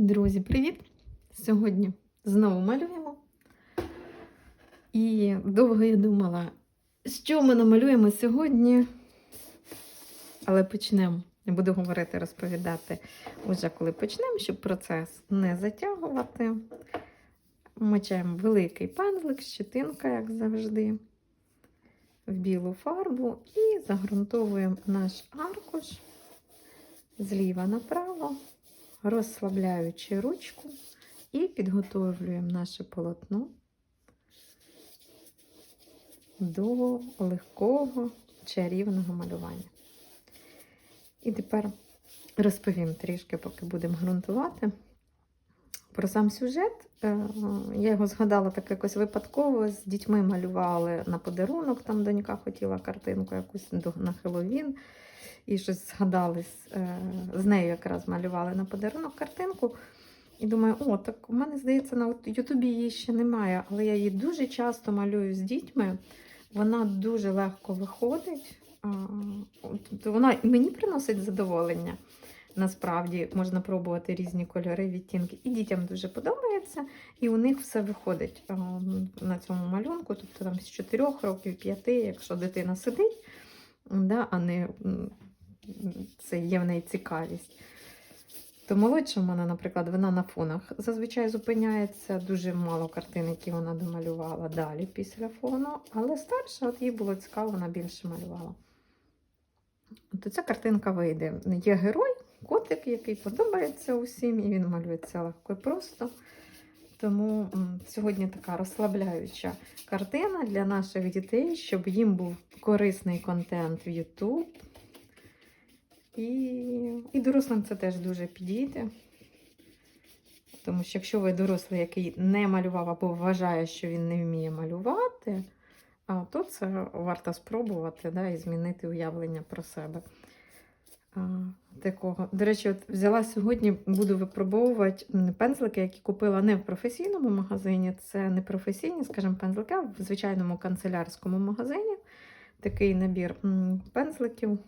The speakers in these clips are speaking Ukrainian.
Друзі, привіт! Сьогодні знову малюємо. І довго я думала, що ми намалюємо сьогодні. Але почнемо. Не буду говорити, розповідати уже коли почнемо, щоб процес не затягувати. Мочаємо великий пензлик, щетинка, як завжди, в білу фарбу і загрунтовуємо наш аркуш зліва направо розслабляючи ручку і підготовлюємо наше полотно до легкого чарівного малювання. І тепер розповім трішки, поки будемо ґрунтувати. Про сам сюжет. Е, Я його згадала так якось випадково. З дітьми малювали на подарунок, там донька хотіла картинку якусь на Хеллоуін. І щось згадали з, е, нею якраз малювали на подарунок картинку. І думаю, о, так у мене здається, на Ютубі її ще немає, але я її дуже часто малюю з дітьми. Вона дуже легко виходить. Вона мені приносить задоволення. Насправді можна пробувати різні кольори, відтінки. І дітям дуже подобається, і у них все виходить на цьому малюнку. Тобто там з 4 років, 5, якщо дитина сидить, да, а не це є в неї цікавість. То молодша в мене, наприклад, вона на фонах зазвичай зупиняється. Дуже мало картин, які вона домалювала далі після фону. Але старша, от їй було цікаво, вона більше малювала. То ця картинка вийде. Є герой, котик, який подобається усім, і він малюється легко і просто. Тому сьогодні така розслабляюча картина для наших дітей, щоб їм був корисний контент в YouTube. І, і дорослим це теж дуже підійде. Тому що якщо ви дорослий, який не малював або вважає, що він не вміє малювати, то це варто спробувати да, і змінити уявлення про себе. Такого. До речі, от взяла сьогодні, буду випробовувати пензлики, які купила не в професійному магазині, це не професійні, скажімо, пензлики, а в звичайному канцелярському магазині. Такий набір пензликів.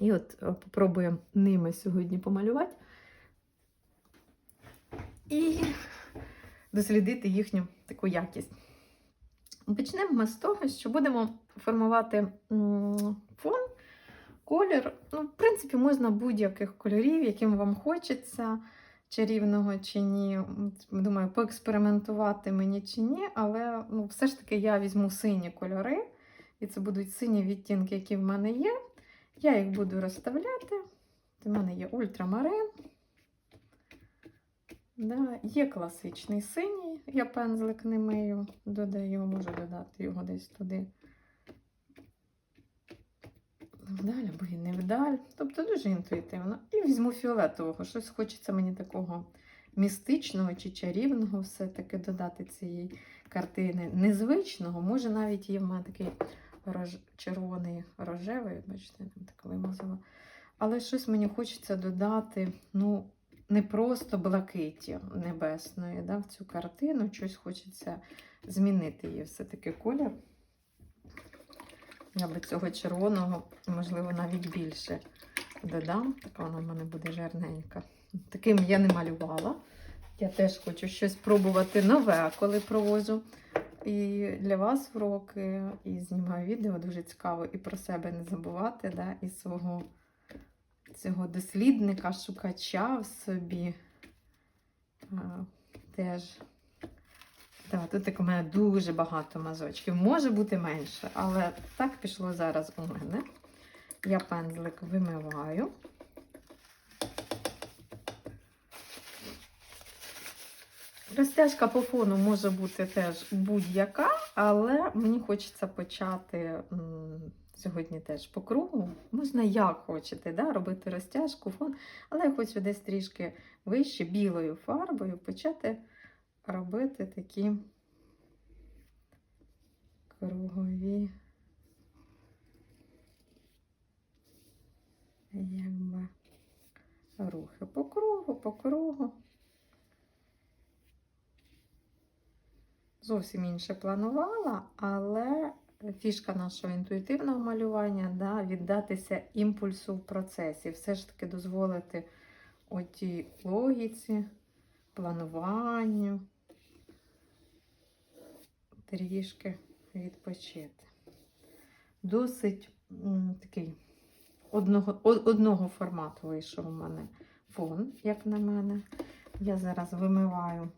І от е, попробуємо ними сьогодні помалювати і дослідити їхню таку якість. Почнемо ми з того, що будемо формувати фон, колір. Ну, в принципі, можна будь-яких кольорів, яким вам хочеться, чарівного чи ні. Думаю, поекспериментувати мені чи ні, але ну, все ж таки я візьму сині кольори, і це будуть сині відтінки, які в мене є. Я їх буду розставляти. У мене є ультрамарин. Да, Є класичний синій, я пензлик не мию, додаю, можу додати його десь туди. Вдаль або і не вдаль. Тобто дуже інтуїтивно. І візьму фіолетового. Щось хочеться мені такого містичного чи чарівного все-таки додати цієї картини. Незвичного, може навіть є в мене такий рож... червоний рожевий, бачите, там так вимазала. Але щось мені хочеться додати, ну, не просто блакиті небесної да, в цю картину. Щось хочеться змінити її все-таки колір. Я би цього червоного, можливо, навіть більше додам. Така вона в мене буде жирненька. Таким я не малювала. Я теж хочу щось пробувати нове, коли проводжу і для вас уроки, і знімаю відео. Дуже цікаво і про себе не забувати, да, і свого цього дослідника, шукача в собі. А, теж. Так, тут так у мене дуже багато мазочків. Може бути менше, але так пішло зараз у мене. Я пензлик вимиваю. Розтяжка по фону може бути теж будь-яка, але мені хочеться почати сьогодні теж по кругу. Можна як хочете, да, робити розтяжку, фон, але я хочу десь трішки вище білою фарбою почати робити такі кругові, якби рухи по кругу, по кругу. Зовсім інше планувала, але фішка нашого інтуїтивного малювання да, віддатися імпульсу в процесі. Все ж таки дозволити отій логіці плануванню, трішки відпочити. Досить такий одного, одного формату вийшов у мене фон, як на мене. Я зараз вимиваю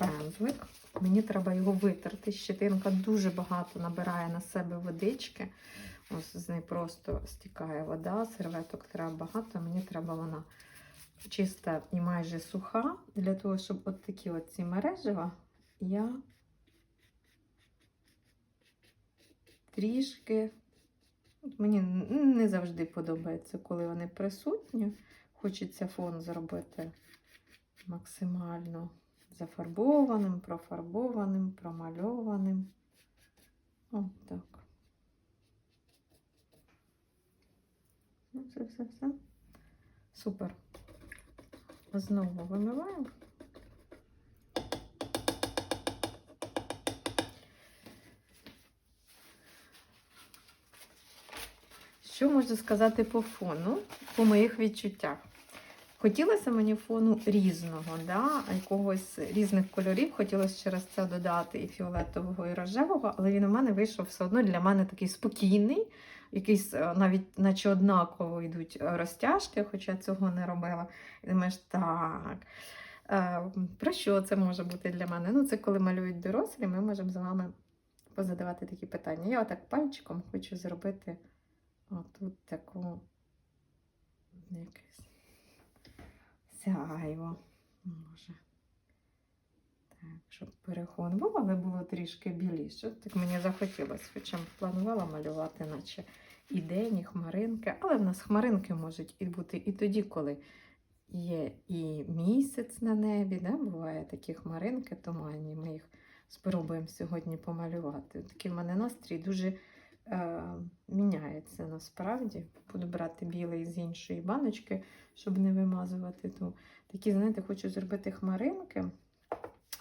пензлик. Мені треба його витерти. Щетинка дуже багато набирає на себе водички. Ось з неї просто стікає вода, серветок треба багато, мені треба вона чиста і майже суха. Для того, щоб от такі от ці мережева я трішки. Мені не завжди подобається, коли вони присутні. Хочеться фон зробити максимально зафарбованим, профарбованим, промальованим. От так. Ну, Все, все, все. Супер. Знову вимиваємо. Що можу сказати по фону, по моїх відчуттях? Хотілося мені фону різного, да? якогось різних кольорів. Хотілося через це додати і фіолетового, і рожевого, але він у мене вийшов все одно для мене такий спокійний, якийсь е, навіть наче однаково йдуть е, розтяжки, хоча цього не робила. І думаєш, так. е, Про що це може бути для мене? Ну, це коли малюють дорослі, ми можемо з вами позадавати такі питання. Я отак пальчиком хочу зробити отут таку якесь сяйво. Може. Так, щоб перехон був, але було трішки біліше. Так мені захотілося, хоча планувала малювати, наче і день, і хмаринки. Але в нас хмаринки можуть і бути і тоді, коли є і місяць на небі. Да? Буває такі хмаринки туманні. Ми їх спробуємо сьогодні помалювати. Такий в мене настрій дуже е, міняється насправді. Буду брати білий з іншої баночки, щоб не вимазувати ту. Такі, знаєте, хочу зробити хмаринки,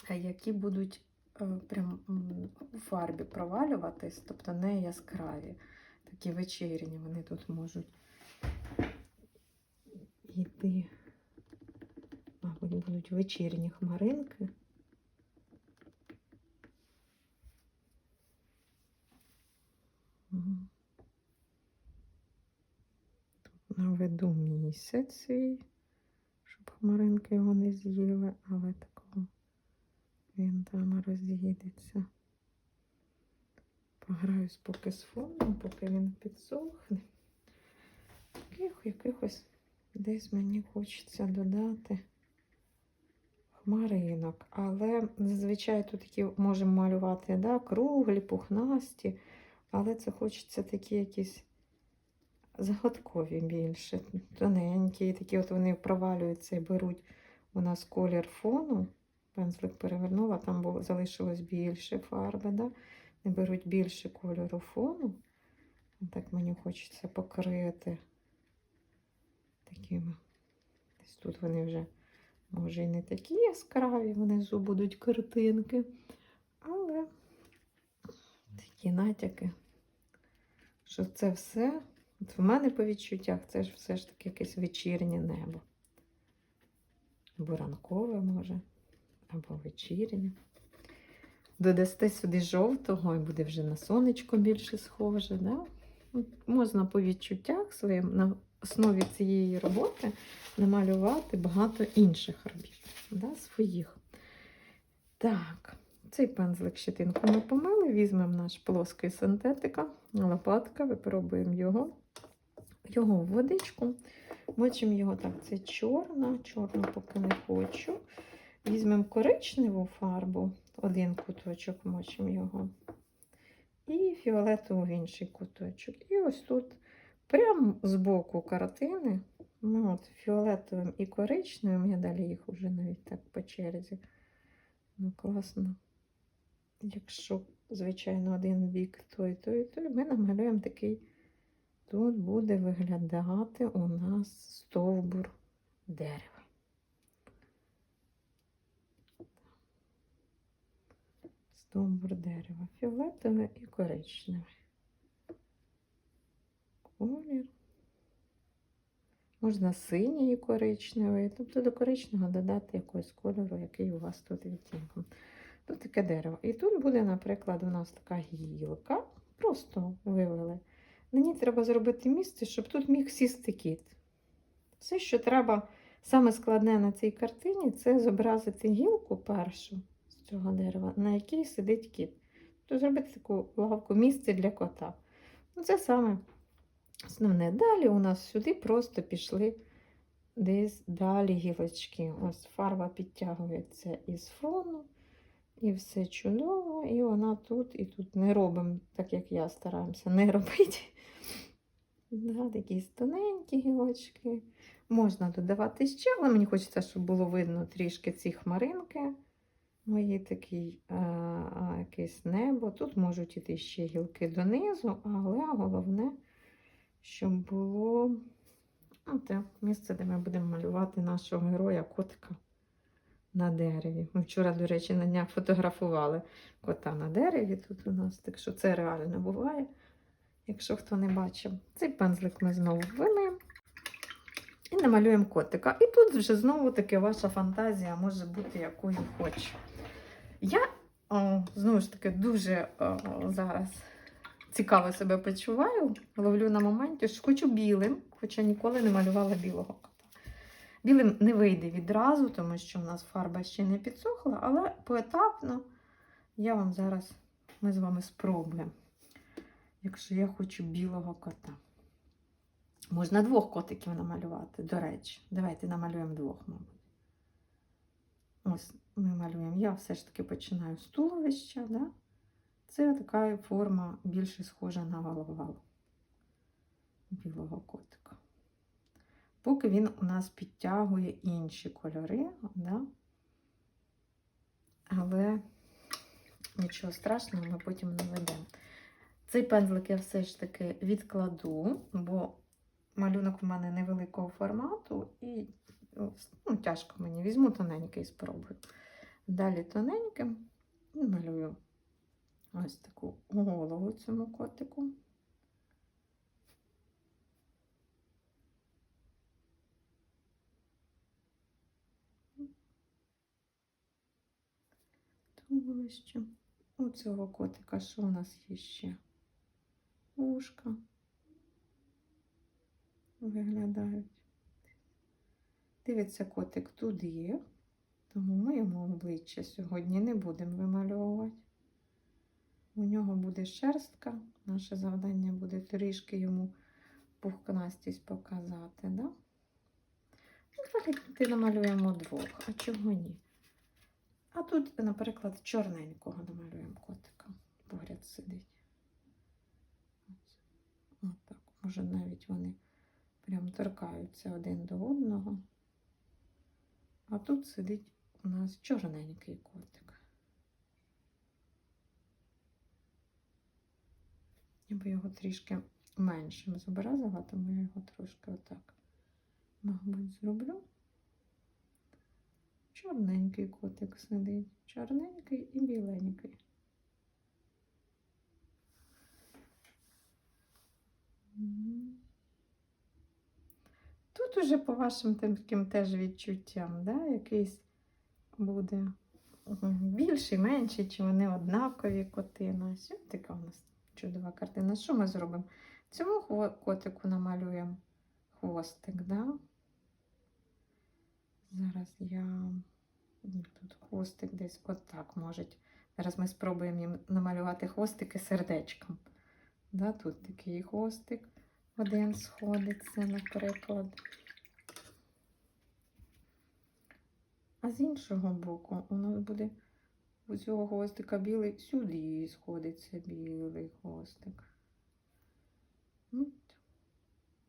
е, які будуть е, прям у фарбі провалюватись, тобто не яскраві. Такі вечірні вони тут можуть йти. Мабуть, будуть вечірні хмаринки. Мгм. Тут місяць свій, щоб хмаринки його не з'їли, але такого він там роз'їдеться. Пограюсь поки з фоном, поки він підсохне. Таких якихось десь мені хочеться додати хмаринок. Але зазвичай тут такі можемо малювати да, круглі, пухнасті, але це хочеться такі якісь загадкові більше, тоненькі, такі от вони провалюються і беруть у нас колір фону. Пензлик перевернула, там було, залишилось більше фарби, да? не беруть більше кольору фону. Так мені хочеться покрити такими. Десь тут вони вже, може, і не такі яскраві, внизу будуть картинки, але такі натяки, що це все, от в мене по відчуттях, це ж все ж таки якесь вечірнє небо. Або ранкове може, або вечірнє. Додасте сюди жовтого і буде вже на сонечко більше схоже. Да? Можна по відчуттях своїм на основі цієї роботи намалювати багато інших робіт, да, своїх. Так, цей пензлик щетинку ми помили, візьмемо наш плоский синтетика, лопатка, випробуємо його, його в водичку. Мочимо його так, це чорна, чорну поки не хочу. Візьмемо коричневу фарбу, один куточок мочимо його. І фіолетову в інший куточок. І ось тут, прямо з боку картини, ну, от, фіолетовим і коричневим, я далі їх вже навіть так по черзі. Ну, класно. Якщо, звичайно, один бік той, той, той, ми намалюємо такий. Тут буде виглядати у нас стовбур дерева. Стовбур дерева. Фіолетове і коричневе. Колір. Можна синій і коричневий. Тобто до коричневого додати якогось кольору, який у вас тут відтінком. Тут таке дерево. І тут буде, наприклад, у нас така гілка. Просто вивели. Мені треба зробити місце, щоб тут міг сісти кіт. Все, що треба, саме складне на цій картині, це зобразити гілку першу з цього дерева, на якій сидить кіт. То зробити таку лавку місце для кота. Ну, це саме основне. Далі у нас сюди просто пішли десь далі гілочки. Ось фарба підтягується із фону. І все чудово, і вона тут, і тут не робимо, так як я стараємося не робити. Да, такі тоненькі гілочки. Можна додавати ще, але мені хочеться, щоб було видно трішки ці хмаринки. Мої такий а, а, якесь небо. Тут можуть іти ще гілки донизу, але головне, щоб було ну, те місце, де ми будемо малювати нашого героя котика на дереві. Ми вчора, до речі, на днях фотографували кота на дереві тут у нас, так що це реально буває, якщо хто не бачив. Цей пензлик ми знову вимиємо і намалюємо котика. І тут вже знову таки ваша фантазія може бути якою хоче. Я о, знову ж таки дуже о, зараз цікаво себе почуваю, ловлю на моменті, що хочу білим, хоча ніколи не малювала білого. Білим не вийде відразу, тому що в нас фарба ще не підсохла, але поетапно я вам зараз ми з вами спробуємо, якщо я хочу білого кота. Можна двох котиків намалювати, до речі. Давайте намалюємо двох, мабуть. Ось ми малюємо. Я все ж таки починаю з туловища. Да? Це така форма більше схожа на голову білого котика. Поки він у нас підтягує інші кольори, да? але нічого страшного, ми потім наведемо. Цей пензлик я все ж таки відкладу, бо малюнок у мене невеликого формату, і ну, тяжко мені візьму тоненький і спробую. Далі тоненьким і малюю ось таку голову цьому котику. Туловище. У цього котика, що у нас є ще? Ушка виглядають. Дивиться котик туди, тому ми йому обличчя сьогодні не будемо вимальовувати. У нього буде шерстка. Наше завдання буде трішки йому пухкнастість показати. Да? Ну, Давайте намалюємо двох, а чого ні? А тут, наприклад, чорненького намалюємо котика. Поряд сидить. Ось. Отак. Може, навіть вони прям торкаються один до одного. А тут сидить у нас чорненький котик. Я би його трішки меншим зобразила, тому я його трошки отак, мабуть, зроблю. Чорненький котик сидить, чорненький і біленький. Тут уже по вашим таким теж відчуттям, да, якийсь буде більший, менший, чи вони однакові коти. Ось така у нас чудова картина. Що ми зробимо? Цьому котику намалюємо хвостик, да? Зараз я тут хвостик десь отак може. Зараз ми спробуємо їм намалювати хвостики сердечком. Да, Тут такий хвостик один сходиться, наприклад. А з іншого боку у нас буде у цього хвостика білий, сюди сходиться білий хвостик.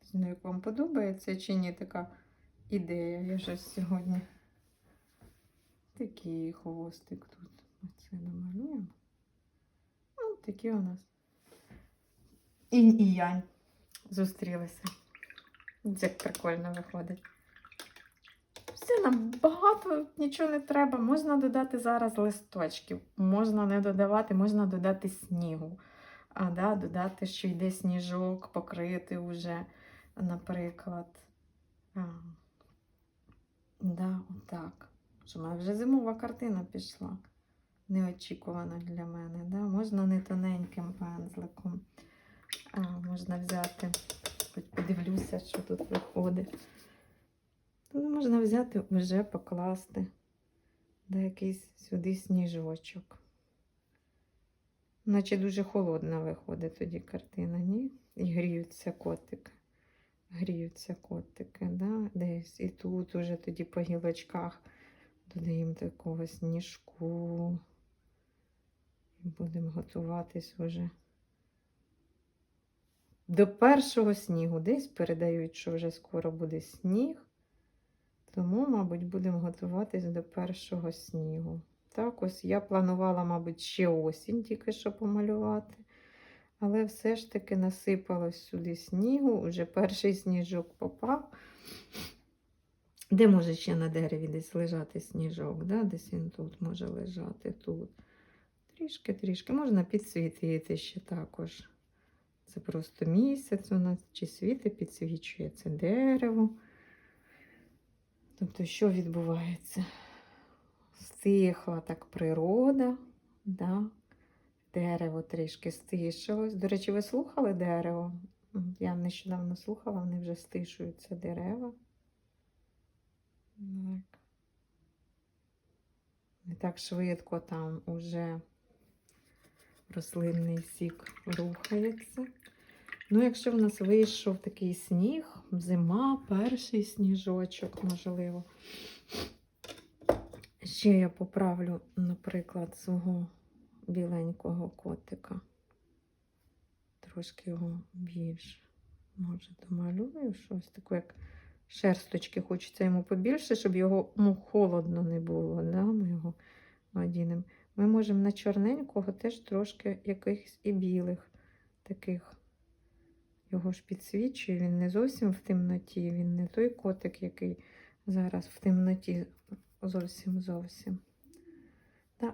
Знаю, як вам подобається чи ні така ідея. Я ж сьогодні такий хвостик тут. Оце намалюємо. Ось такі у нас інь і янь зустрілися. Як прикольно виходить. Все, нам багато нічого не треба. Можна додати зараз листочків, можна не додавати, можна додати снігу. А, да, Додати, що йде сніжок, покрити вже, наприклад. Да, отак. Що в мене вже зимова картина пішла. Неочікувано для мене. Да? Можна не тоненьким пензликом. А, можна взяти, хоч подивлюся, що тут виходить. Ну, можна взяти вже покласти да, якийсь сюди сніжочок. Наче дуже холодна виходить тоді картина, ні? І гріються котики. Гріються котики, да? десь. І тут уже тоді по гілочках додаємо такого сніжку. І будемо готуватись уже до першого снігу. Десь передають, що вже скоро буде сніг. Тому, мабуть, будемо готуватись до першого снігу. Так, ось я планувала, мабуть, ще осінь тільки що помалювати. Але все ж таки насипалось сюди снігу, вже перший сніжок попав. Де може ще на дереві десь лежати сніжок? Да? Десь він тут може лежати тут. Трішки-трішки. Можна підсвітити ще також. Це просто місяць у нас, чи світи підсвічує це дерево. Тобто, що відбувається? Стихла так природа, да? Дерево трішки стишилось. До речі, ви слухали дерево? Я нещодавно слухала, вони вже стишуються дерева. Так. Не так швидко там уже рослинний сік рухається. Ну, якщо в нас вийшов такий сніг, зима, перший сніжочок, можливо. Ще я поправлю, наприклад, свого біленького котика. Трошки його більше. Може, домалюю щось таке, як шерсточки. Хочеться йому побільше, щоб його ну, холодно не було. Да? Ми його одінемо. Ми можемо на чорненького теж трошки якихось і білих таких. Його ж підсвічує, він не зовсім в темноті, він не той котик, який зараз в темноті зовсім зовсім.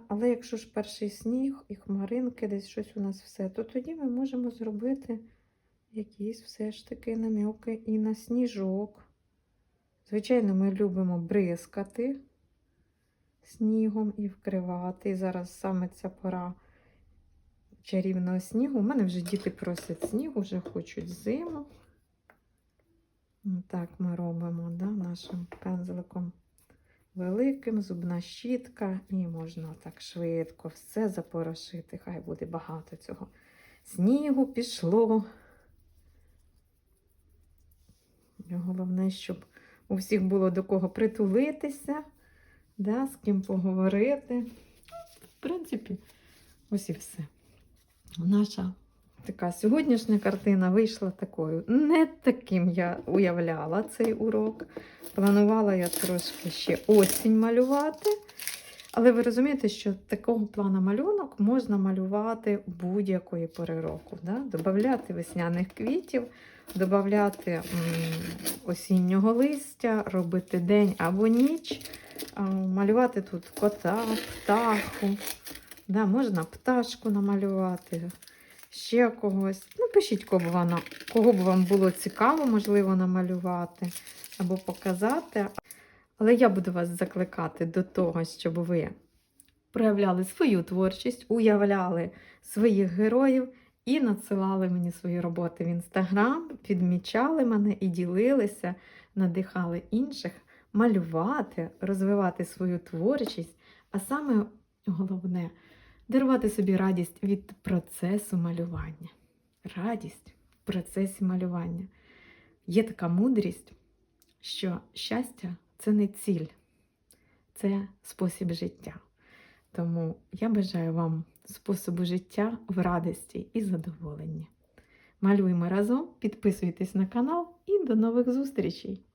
Але якщо ж перший сніг і хмаринки, десь щось у нас все, то тоді ми можемо зробити якісь все ж таки наміки і на сніжок. Звичайно, ми любимо бризкати снігом і вкривати. І зараз саме ця пора чарівного снігу. У мене вже діти просять снігу, вже хочуть зиму. Так ми робимо да, нашим пензликом великим, зубна щітка, і можна так швидко все запорошити. Хай буде багато цього снігу пішло. Головне, щоб у всіх було до кого притулитися, да, з ким поговорити. В принципі, ось і все. Наша така сьогоднішня картина вийшла такою. Не таким я уявляла цей урок. Планувала я трошки ще осінь малювати. Але ви розумієте, що такого плану малюнок можна малювати будь-якої пори року. Да? Добавляти весняних квітів, додати осіннього листя, робити день або ніч, малювати тут кота, птаху. Да, можна пташку намалювати, ще когось. Ну, пишіть, кого вона, кого б вам було цікаво, можливо, намалювати або показати. Але я буду вас закликати до того, щоб ви проявляли свою творчість, уявляли своїх героїв і надсилали мені свої роботи в інстаграм, відмічали мене і ділилися, надихали інших малювати, розвивати свою творчість, а саме головне дарувати собі радість від процесу малювання. Радість в процесі малювання. Є така мудрість, що щастя це не ціль, це спосіб життя. Тому я бажаю вам способу життя в радості і задоволенні. Малюємо разом, підписуйтесь на канал і до нових зустрічей!